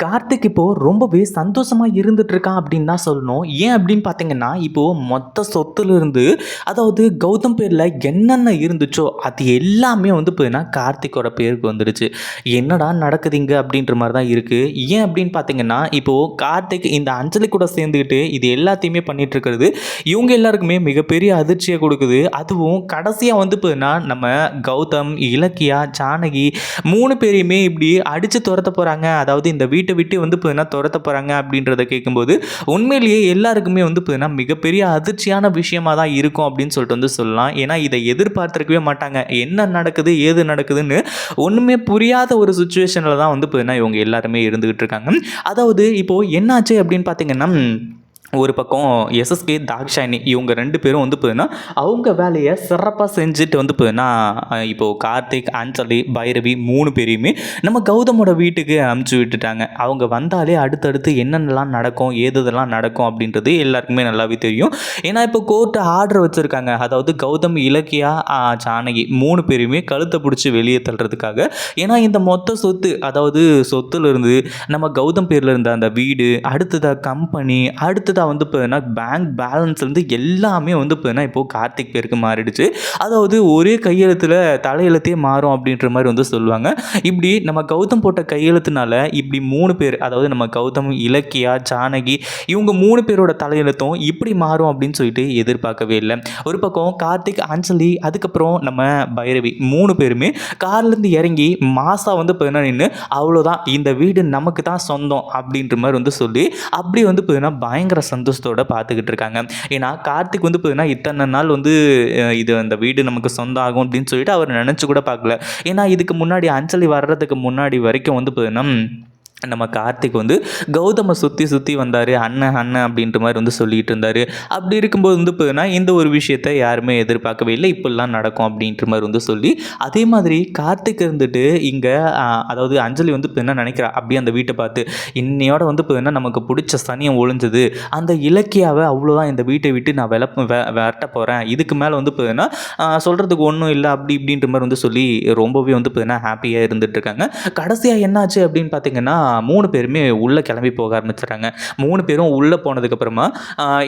கார்த்திக் இப்போது ரொம்பவே சந்தோஷமாக இருந்துட்டு இருக்கான் அப்படின்னு தான் சொல்லணும். ஏன் அப்படின்னு பார்த்தீங்கன்னா இப்போது மொத்த சொத்துலேருந்து அதாவது கௌதம் பேரில் என்னென்ன இருந்துச்சோ அது எல்லாமே வந்து போயின்னா கார்த்திக்கோட பேருக்கு வந்துடுச்சு என்னடா நடக்குதுங்க அப்படின்ற மாதிரி தான் இருக்குது ஏன் அப்படின்னு பார்த்தீங்கன்னா இப்போது கார்த்திக் இந்த அஞ்சலி கூட சேர்ந்துக்கிட்டு இது எல்லாத்தையுமே பண்ணிட்டு இருக்கிறது இவங்க எல்லாருக்குமே மிகப்பெரிய அதிர்ச்சியை கொடுக்குது. அதுவும் கடைசியாக வந்து போயின்னா நம்ம கௌதம் இலக்கியா ஜானகி மூணு பேரையுமே இப்படி அடித்து துரத்த போகிறாங்க அதாவது இந்த வீட்டு விட்டு வந்து பார்த்தீங்கன்னா துரத்த போகிறாங்க அப்படின்றத கேட்கும்போது உண்மையிலேயே எல்லாருக்குமே வந்து பார்த்தீங்கன்னா மிகப்பெரிய அதிர்ச்சியான விஷயமாக தான் இருக்கும் அப்படின்னு சொல்லிட்டு வந்து சொல்லலாம். ஏன்னா இதை எதிர்பார்த்துருக்கவே மாட்டாங்க. என்ன நடக்குது ஏது நடக்குதுன்னு ஒன்றுமே புரியாத ஒரு சுச்சுவேஷனில் தான் வந்து பார்த்தீங்கன்னா இவங்க எல்லாருமே இருந்துகிட்டு இருக்காங்க. அதாவது இப்போது என்னாச்சு அப்படின்னு பார்த்தீங்கன்னா ஒரு பக்கம் எஸ்எஸ்கே தாக்ஷாயினி இவங்க ரெண்டு பேரும் வந்து போதுன்னா அவங்க வேலையை சிறப்பாக செஞ்சுட்டு வந்து போதுன்னா இப்போது கார்த்திக் அஞ்சலி பைரவி மூணு பேரையுமே நம்ம கௌதமோட வீட்டுக்கு அமுச்சு விட்டுட்டாங்க. அவங்க வந்தாலே அடுத்தடுத்து என்னென்னலாம் நடக்கும் ஏதெல்லாம் நடக்கும் அப்படின்றது எல்லாருக்குமே நல்லாவே தெரியும். ஏன்னா இப்போ கோர்ட்டு ஆர்டர் வச்சுருக்காங்க. அதாவது கௌதம் இலக்கியா ஜானகி மூணு பேரையுமே கழுத்தை பிடிச்சி வெளியே தள்ளுறதுக்காக. ஏன்னா இந்த மொத்த சொத்து அதாவது சொத்துலேருந்து நம்ம கௌதம் பேரில் இருந்த அந்த வீடு அடுத்ததாக கம்பெனி அடுத்ததாக வந்து பார்த்தீங்கன்னா பேங்க் பேலன்ஸ்லேருந்து எல்லாமே வந்து பார்த்தீங்கன்னா இப்போது கார்த்திக் பேருக்கு மாறிடுச்சு. அதாவது ஒரே கையெழுத்தில் தலையெழுத்தே மாறும் அப்படின்ற மாதிரி வந்து சொல்லுவாங்க. இப்படி நம்ம கௌதம் போட்ட கையெழுத்துனால இப்படி மூணு பேர் அதாவது நம்ம கௌதம் இலக்கியா ஜானகி இவங்க மூணு பேரோட தலையெழுத்தும் இப்படி மாறும் அப்படின்னு சொல்லிட்டு எதிர்பார்க்கவே இல்லை. ஒரு பக்கம் கார்த்திக் அஞ்சலி அதுக்கப்புறம் நம்ம பைரவி மூணு பேருமே கார்லேருந்து இறங்கி மாசா வந்து பார்த்தீங்கன்னா நின்று அவ்வளோதான் இந்த வீடு நமக்கு தான் சொந்தம் அப்படின்ற மாதிரி வந்து சொல்லி அப்படி வந்து பார்த்தீங்கன்னா பயங்கர சந்தோஷத்தோட பார்த்துக்கிட்டு இருக்காங்க. ஏன்னா கார்த்திக் வந்து பார்த்தீங்கன்னா இத்தனை நாள் வந்து இது அந்த வீடு நமக்கு சொந்தம் ஆகும் அப்படின்னு சொல்லிட்டு அவர் நினச்சி கூட பார்க்கல. ஏன்னா இதுக்கு முன்னாடி அஞ்சலி வர்றதுக்கு முன்னாடி வரைக்கும் வந்து பார்த்தீங்கன்னா நம்ம கார்த்திக் வந்து கௌதமை சுற்றி சுற்றி வந்தார் அண்ணன் அண்ணன் அப்படின்ற மாதிரி வந்து சொல்லிகிட்டு இருந்தார். அப்படி இருக்கும்போது வந்து பார்த்தீங்கன்னா இந்த ஒரு விஷயத்தை யாருமே எதிர்பார்க்கவே இல்லை. இப்படிலாம் நடக்கும் அப்படின்ற மாதிரி வந்து சொல்லி அதே மாதிரி கார்த்திக் இருந்துட்டு இங்கே அதாவது அஞ்சலி வந்து இப்போ என்ன நினைக்கிறா அப்படியே அந்த வீட்டை பார்த்து இன்னையோட வந்து பார்த்தீங்கன்னா நமக்கு பிடிச்ச சனியம் ஒழிஞ்சது அந்த இலக்கியாவை அவ்வளோதான் இந்த வீட்டை விட்டு நான் விளப்ப விரட்ட போகிறேன் இதுக்கு மேலே வந்து பார்த்தீங்கன்னா சொல்கிறதுக்கு ஒன்றும் இல்லை. அப்படி இப்படின்ற மாதிரி வந்து சொல்லி ரொம்பவே வந்து பார்த்தீங்கன்னா ஹாப்பியாக இருந்துட்டு இருக்காங்க. கடைசியாக என்னாச்சு அப்படின்னு பார்த்தீங்கன்னா மூணு பேருமே உள்ளே கிளம்பி போக ஆரம்பிச்சிடுறாங்க. மூணு பேரும் உள்ளே போனதுக்கப்புறமா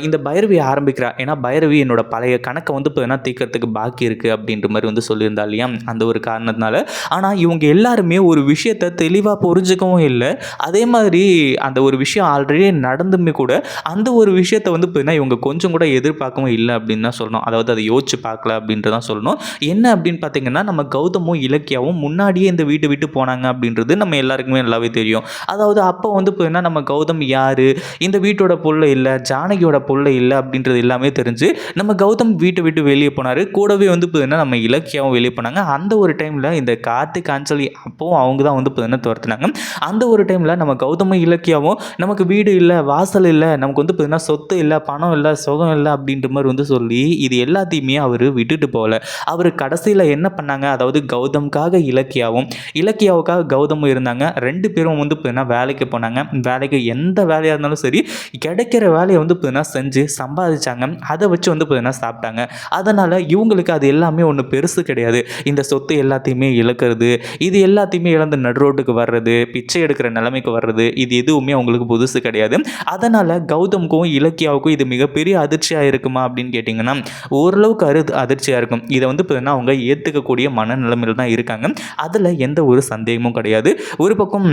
இந்த பைரவியை ஆரம்பிக்கிறா. ஏன்னா பைரவி என்னோட பழைய கணக்கை வந்து இப்போ வேணால் தீக்கிறதுக்கு பாக்கி இருக்குது அப்படின்ற மாதிரி வந்து சொல்லியிருந்தா இல்லையா? அந்த ஒரு காரணத்தினால. ஆனால் இவங்க எல்லாருமே ஒரு விஷயத்தை தெளிவாக புரிஞ்சுக்கவும் இல்லை. அதே மாதிரி அந்த ஒரு விஷயம் ஆல்ரெடி நடந்துமே கூட அந்த ஒரு விஷயத்தை வந்து பார்த்தீங்கன்னா இவங்க கொஞ்சம் கூட எதிர்பார்க்கவும் இல்லை அப்படின்னு தான் சொல்லணும். அதாவது அதை யோசிச்சு பார்க்கல அப்படின்றதான் சொல்லணும். என்ன அப்படின்னு பார்த்தீங்கன்னா நம்ம கௌதமும் இலக்கியாவும் முன்னாடியே இந்த வீட்டை விட்டு போனாங்க அப்படின்றது நம்ம எல்லாருக்குமே நல்லாவே தெரியும். அதாவது அப்போ வந்து பார்த்தீங்கன்னா நம்ம கௌதம் யார்? இந்த வீட்டோட புள்ள இல்லை ஜானகியோட புள்ள இல்லை அப்படின்றது எல்லாமே தெரிஞ்சு நம்ம கௌதம் வீட்டை விட்டு வெளியே போனார். கூடவே வந்து பார்த்தீங்கன்னா நம்ம இலக்கியாவும் வெளியே போனாங்க. அந்த ஒரு டைமில் இந்த கார்த்திக் அஞ்சலி அப்போவும் அவங்க தான் வந்து போதுன்னா துரத்துனாங்க. அந்த ஒரு டைமில் நம்ம கௌதமும் இலக்கியாவும் நமக்கு வீடு இல்லை வாசல் இல்லை நமக்கு வந்து போதுன்னா சொத்து இல்லை பணம் இல்லை சுகம் இல்லை அப்படின்ற மாதிரி வந்து சொல்லி இது எல்லாத்தையுமே அவர் விட்டுட்டு போகல. அவர் கடைசியில் என்ன பண்ணாங்க? அதாவது கௌதம்காக இலக்கியாவும் இலக்கியாவுக்காக கௌதமும் இருந்தாங்க. ரெண்டு பேரும் வந்து பார்த்தீங்கன்னா வேலைக்கு போனாங்க. வேலைக்கு எந்த வேலையாக இருந்தாலும் சரி கிடைக்கிற வேலையை வந்து பார்த்தீங்கன்னா செஞ்சு சம்பாதிச்சாங்க. அதை வச்சு வந்து பார்த்தீங்கன்னா சாப்பிட்டாங்க. அதனால் இவங்களுக்கு அது எல்லாமே ஒன்று பெருசு கிடையாது. இந்த சொத்து எல்லாத்தையுமே இழக்கிறது இது எல்லாத்தையுமே இழந்து நடுரோட்டுக்கு வர்றது பிச்சை எடுக்கிற நிலைமைக்கு வர்றது இது எதுவுமே அவங்களுக்கு புதுசு கிடையாது. அதனால் கௌதமுக்கும் இலக்கியாவுக்கும் இது மிகப்பெரிய அதிர்ச்சியாக இருக்குமா அப்படின்னு கேட்டிங்கன்னா ஓரளவுக்கு அரு அதிர்ச்சியாக இருக்கும். இதை வந்து பார்த்தீங்கன்னா அவங்க ஏற்றுக்கக்கூடிய மனநிலைமையில் தான் இருக்காங்க. அதில் எந்த ஒரு சந்தேகமும் கிடையாது. ஒரு பக்கம்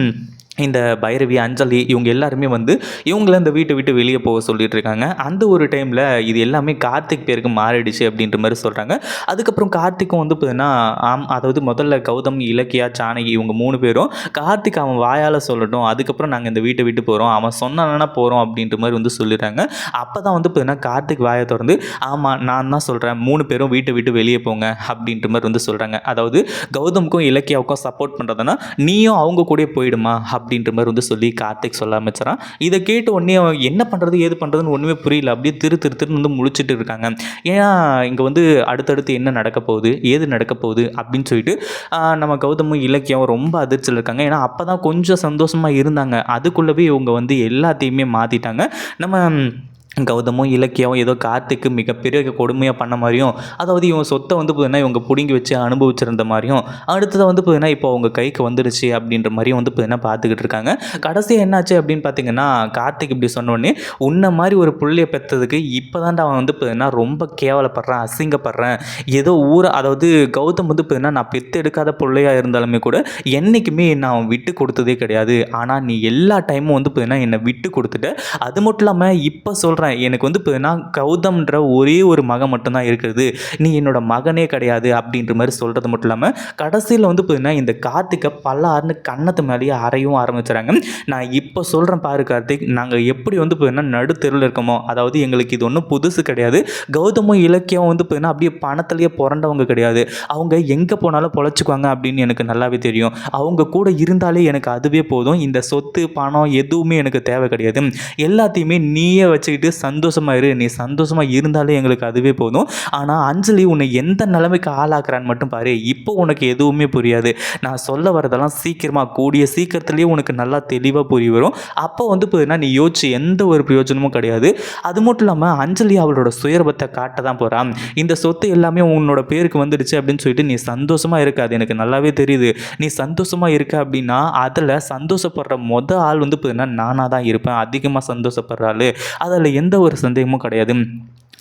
இந்த பைரவி அஞ்சலி இவங்க எல்லாருமே வந்து இவங்கள இந்த வீட்டை விட்டு வெளியே போக சொல்லிட்டு இருக்காங்க. அந்த ஒரு டைமில் இது எல்லாமே கார்த்திக் பேருக்கு மாறிடுச்சு அப்படின்ற மாதிரி சொல்கிறாங்க அதுக்கப்புறம் கார்த்திக்கும் வந்து பார்த்தீங்கன்னா ஆம் அதாவது முதல்ல கௌதம் இலக்கியா ஜானகி இவங்க மூணு பேரும் கார்த்திக் அவன் வாயால் சொல்லட்டும் அதுக்கப்புறம் நாங்கள் இந்த வீட்டை விட்டு போகிறோம் அவன் சொன்னானா போகிறோம் அப்படின்ற மாதிரி வந்து சொல்லிடுறாங்க. அப்போ தான் வந்து பார்த்தீங்கன்னா கார்த்திக் வாயை திறந்து ஆமாம் நான் தான் சொல்கிறேன் மூணு பேரும் வீட்டை விட்டு வெளியே போங்க அப்படின்ற மாதிரி வந்து சொல்கிறாங்க அதாவது கௌதமுக்கும் இலக்கியாவுக்கும் சப்போர்ட் பண்ணுறதுனா நீயும் அவங்க கூட போயிடுமா அப்படின்ற மாதிரி வந்து சொல்லி கார்த்திக் சொல்ல ஆரம்பிச்சிடறான் இதை கேட்டு உடனே அவன் என்ன பண்ணுறது ஏது பண்ணுறதுன்னு ஒன்றுமே புரியல. அப்படியே திரு திரு திருன்னு வந்து முழிச்சிட்டு இருக்காங்க. ஏன்னா இங்கே வந்து அடுத்தடுத்து என்ன நடக்க போகுது ஏது நடக்க போகுது அப்படின்னு சொல்லிட்டு நம்ம கௌதமும் இலக்கியம் ரொம்ப அதிர்ச்சியில் இருக்காங்க. ஏன்னா அப்போ தான் கொஞ்சம் சந்தோஷமாக இருந்தாங்க. அதுக்குள்ளவே இவங்க வந்து எல்லாத்தையுமே மாற்றிட்டாங்க நம்ம கௌதமும் இலக்கியாவும் ஏதோ கார்த்திக்கு மிகப்பெரிய கொடுமையாக பண்ண மாதிரியும் அதாவது இவன் சொத்தை வந்து பார்த்தீங்கன்னா இவங்க பிடுங்கி வச்சு அனுபவிச்சிருந்த மாதிரியும் அடுத்தது வந்து பார்த்தீங்கன்னா இப்போ அவங்க கைக்கு வந்துடுச்சு அப்படின்ற மாதிரியும் வந்து பார்த்தீங்கன்னா பார்த்துக்கிட்டு இருக்காங்க. கடைசியாக என்னாச்சு அப்படின்னு பார்த்தீங்கன்னா கார்த்திக் இப்படி சொன்னோடனே உன்ன மாதிரி ஒரு புள்ளைய பெற்றதுக்கு இப்போ அவன் வந்து பார்த்தீங்கன்னா ரொம்ப கேவலப்படுறான் அசிங்கப்படுறேன். ஏதோ ஊரை அதாவது கௌதம் வந்து பார்த்தீங்கன்னா நான் பெற்று எடுக்காத பிள்ளையாக இருந்தாலுமே கூட என்றைக்குமே அவன் விட்டு கொடுத்ததே கிடையாது. ஆனால் நீ எல்லா டைமும் வந்து பார்த்தீங்கன்னா என்னை விட்டு கொடுத்துட்டு. அது மட்டும் இல்லாமல் இப்போ சொல்கிறேன் எனக்கு வந்து பார்த்தீங்கன்னா கௌதம்ன்ற ஒரே ஒரு மகன் மட்டும்தான் இருக்கிறது. நீ என்னோட மகனே கிடையாது அப்படின்ற மாதிரி சொல்கிறது மட்டும் இல்லாமல் கடைசியில் வந்து பார்த்தீங்கன்னா இந்த கார்த்திகை பல்லாருன்னு கன்னத்து மேலேயே அறையும் ஆரம்பிச்சுறாங்க. நான் இப்போ சொல்கிறேன் பாரு கார்த்திக் நாங்கள் எப்படி வந்து பார்த்தீங்கன்னா நடுத்தெருவில் இருக்கோமோ அதாவது எங்களுக்கு இது ஒன்றும் புதுசு கிடையாது. கௌதமும் இலக்கியம் வந்து பார்த்தீங்கன்னா அப்படியே பணத்துலேயே புரண்டவங்க கிடையாது. அவங்க எங்கே போனாலும் பொழைச்சிக்குவாங்க அப்படின்னு எனக்கு நல்லாவே தெரியும். அவங்க கூட இருந்தாலே எனக்கு அதுவே போதும். இந்த சொத்து பணம் எதுவுமே எனக்கு தேவை கிடையாது. எல்லாத்தையுமே நீயே வச்சுக்கிட்டு சந்தோஷமாக இரு. நீ சந்தோஷமாக இருந்தாலே எங்களுக்கு அதுவே போதும். ஆனால் அஞ்சலி உன்னை எந்த நிலைமைக்கு ஆளாக்குறான்னு மட்டும் பாரு. இப்போ உனக்கு எதுவுமே புரியாது. நான் சொல்ல வரதெல்லாம் சீக்கிரமாக கூடிய சீக்கிரத்துலேயே உனக்கு நல்லா தெளிவாக புரிய வரும். அப்போ வந்து பார்த்தீங்கன்னா நீ யோசிச்சு எந்த ஒரு பிரயோஜனமும் கிடையாது. அது மட்டும் இல்லாமல் அஞ்சலி அவளோட சுயரபத்தை காட்ட தான் போகிறான் இந்த சொத்து எல்லாமே உன்னோட பேருக்கு வந்துடுச்சு அப்படின்னு சொல்லிட்டு நீ சந்தோஷமாக இருக்காது எனக்கு நல்லாவே தெரியுது. நீ சந்தோஷமாக இருக்க அப்படின்னா அதில் சந்தோஷப்படுற மொதல் ஆள் வந்து பார்த்தீங்கன்னா நானாக தான் இருப்பேன். அதிகமாக சந்தோஷப்படுற ஆள். அதில் எந்த எந்த ஒரு சந்தேகமும் கிடையாது.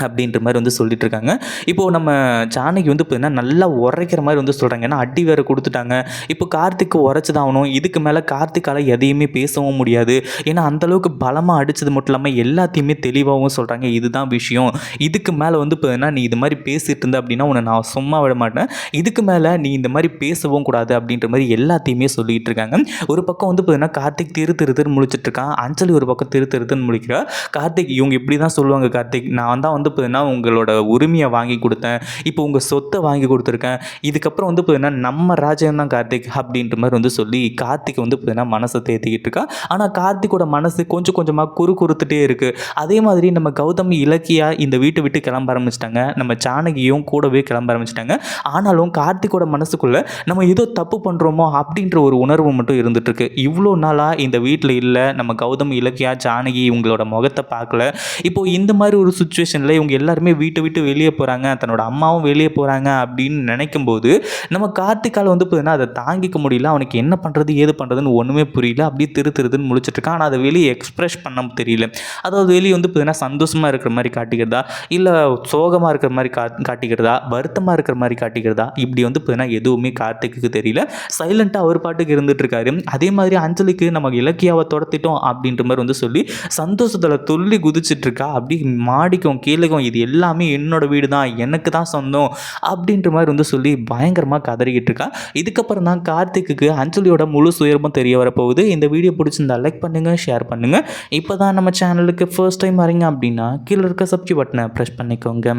அப்படின்ற மாதிரி வந்து சொல்லிட்டு இருக்காங்க இப்போது நம்ம ஜானகி வந்து பார்த்தீங்கன்னா நல்லா உரைக்கிற மாதிரி வந்து சொல்கிறாங்க ஏன்னா அடி வேறு கொடுத்துட்டாங்க. இப்போ கார்த்திக்கு உரைச்சி தான் ஆகணும். இதுக்கு மேலே கார்த்திக்கால் எதையுமே பேசவும் முடியாது. ஏன்னா அந்தளவுக்கு பலமாக அடித்தது மட்டும் இல்லாமல் எல்லாத்தையுமே தெளிவாகவும் சொல்கிறாங்க இதுதான் விஷயம். இதுக்கு மேலே வந்து பார்த்தீங்கன்னா நீ இது மாதிரி பேசிகிட்டு இருந்த அப்படின்னா உன்னை நான் சும்மா விட மாட்டேன். இதுக்கு மேலே நீ இந்த மாதிரி பேசவும் கூடாது அப்படின்ற மாதிரி எல்லாத்தையுமே சொல்லிகிட்டு இருக்காங்க ஒரு பக்கம் வந்து பார்த்தீங்கன்னா கார்த்திக் திரு திரு திரு முழிச்சிட்டு இருக்கான். அஞ்சலி ஒரு பக்கம் திரு திருத்துன்னு முழிக்கிறா கார்த்திக் இவங்க இப்படி தான் சொல்லுவாங்க கார்த்திக். நான் தான் வந்து வந்து பார்த்தீங்கன்னா உங்களோட உரிமையை வாங்கி கொடுத்தேன். இப்போ உங்கள் சொத்தை வாங்கி கொடுத்துருக்கேன். இதுக்கப்புறம் வந்து பார்த்தீங்கன்னா நம்ம ராஜன் தான் கார்த்திக் அப்படின்ற மாதிரி வந்து சொல்லி கார்த்திக் வந்து பார்த்தீங்கன்னா மனசை தேத்திக்கிட்டு இருக்கா. ஆனால் கார்த்திக்கோட மனசு கொஞ்சம் கொஞ்சமாக குறு குறுத்துட்டே இருக்குது அதே மாதிரி நம்ம கௌதம் இலக்கியா இந்த வீட்டை விட்டு கிளம்ப ஆரம்பிச்சிட்டாங்க. நம்ம ஜானகியும் கூடவே கிளம்ப ஆரம்பிச்சிட்டாங்க. ஆனாலும் கார்த்திக்கோட மனசுக்குள்ளே நம்ம ஏதோ தப்பு பண்ணுறோமோ அப்படின்ற ஒரு உணர்வு மட்டும் இருந்துகிட்ருக்கு இவ்வளோ நாளாக இந்த வீட்டில் இல்லை. நம்ம கௌதம் இலக்கியா ஜானகி இவங்களோட முகத்தை பார்க்கல. இப்போது இந்த மாதிரி ஒரு சுச்சுவேஷனில் இவங்க எல்லாருமே வீட்டை விட்டு வெளியே போகிறாங்க தன்னோட அம்மாவும் வெளியே போகிறாங்க அப்படின்னு நினைக்கும் போது நம்ம கார்த்திகால் வந்து பார்த்தீங்கன்னா அதை தாங்கிக்க முடியல. அவனுக்கு என்ன பண்ணுறது ஏது பண்ணுறதுன்னு ஒன்றுமே புரியல. அப்படியே திரு திருதுன்னு முடிச்சிட்ருக்கான் ஆனால் அதை வெளியே எக்ஸ்ப்ரெஸ் பண்ண தெரியல. அதாவது வெளியே வந்து பார்த்தீங்கன்னா சந்தோஷமாக இருக்கிற மாதிரி காட்டிக்கிறதா? இல்லை சோகமாக இருக்கிற மாதிரி கா காட்டிக்கிறதா? வருத்தமாக இருக்கிற மாதிரி காட்டிக்கிறதா? இப்படி வந்து பார்த்தீங்கன்னா எதுவுமே கார்த்திக்கு தெரியல. சைலண்ட்டாக அவர் பாட்டுக்கு இருந்துட்டு இருக்காரு. அதே மாதிரி அஞ்சலிக்கு நம்ம இலக்கியாவை துரத்திட்டோம் அப்படின்ற மாதிரி வந்து சொல்லி சந்தோஷத்தில் துள்ளி குதிச்சிட்டு இருக்கா? அப்படி மாடிக்கும் கீழே இது எல்லாமே என்னோட வீடு தான் எனக்கு தான் சொந்தம் அப்படின்ற மாதிரி வந்து சொல்லி பயங்கரமாக கதறிக்கிட்டு இருக்கா. இதுக்கப்புறம் தான் கார்த்திக்கு அஞ்சலியோட முழு சுயரமும் தெரிய வரப்போகுது. இந்த வீடியோ பிடிச்சிருந்தா லைக் பண்ணுங்கள் ஷேர் பண்ணுங்கள் இப்போ தான் நம்ம சேனலுக்கு ஃபர்ஸ்ட் டைம் வரீங்க அப்படின்னா கீழே இருக்க சப்ஸ்கிரைப் பட்டனை ப்ரெஸ் பண்ணிக்கோங்க.